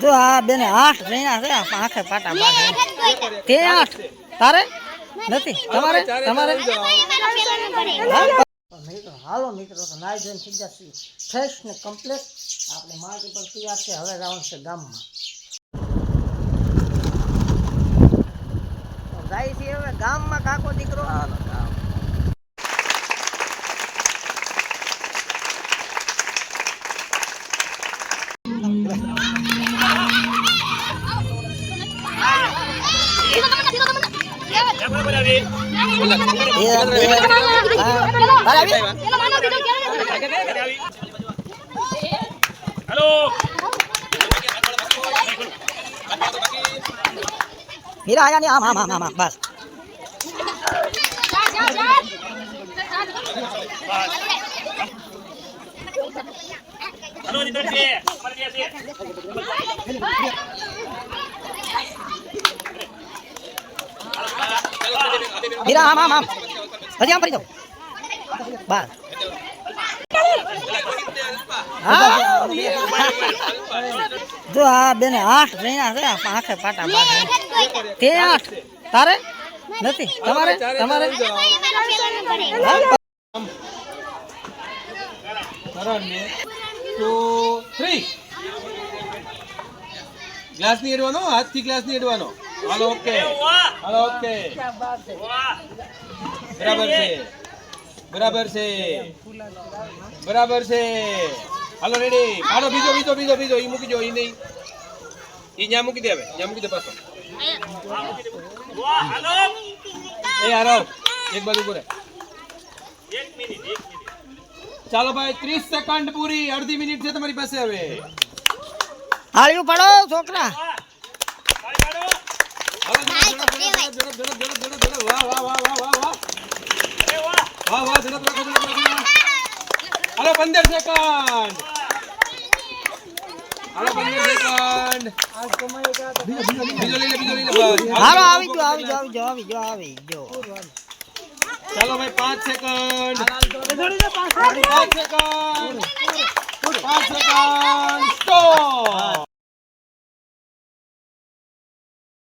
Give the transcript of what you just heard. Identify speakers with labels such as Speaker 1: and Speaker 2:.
Speaker 1: જો આ બેને આઠ જણા છે આંખે પાટા બાંધે. તે આઠ. તારે? નથી? તમારે? તમારે? હાલો મિત્રો તો નાઈ જઈને સીધા ફ્રેશ ને કમ્પ્લેટ આપણે માટી પર તૈયાર છે હવે જવાનું છે ગામમાં. જાય છે હવે ગામમાં કાકો દીકરો. హలో मेरा आया नहीं आम आम आम आम बस हेलो મીરા આમ આમ આમ. હજી આમ ફરી જાઓ. બાર. હા, જો આ બેને આઠ જણા છે આંખે પાટા પાટા તે આઠ. તારે? નથી. તમારે? તમારે?
Speaker 2: ગ્લાસની એડવાનો? હાથથી ગ્લાસની એડવાનો? હાલો, ઓકે. હાલો, ઓકે. બરાબર છે. બરાબર છે. બરાબર છે. હાલો રેડી હાલો, બીજો બીજો બીજો બીજો. ઈ મૂકી દો, ઈ નહીં. ઈ ન્યા મૂકી દે હવે. ન્યા મૂકી દે પાછો. એ હારો એક બાજુ પૂરે ચાલો ભાઈ 30 સેકન્ડ પૂરી, અડધી મિનિટ છે તમારી પાસે હવે.
Speaker 1: હાળીઓ પાડો, છોકરા.
Speaker 2: હલો પંદર સેકન્ડ હલો પંદર સેકન્ડ બીજો લઈ લે બીજો લઈ લે
Speaker 1: હાલો આવી જો આવી જો આવી જો આવી જો આવી જો
Speaker 2: ચાલો ભાઈ પાંચ સેકન્ડ પાંચ સેકન્ડ પાંચ સેકન્ડ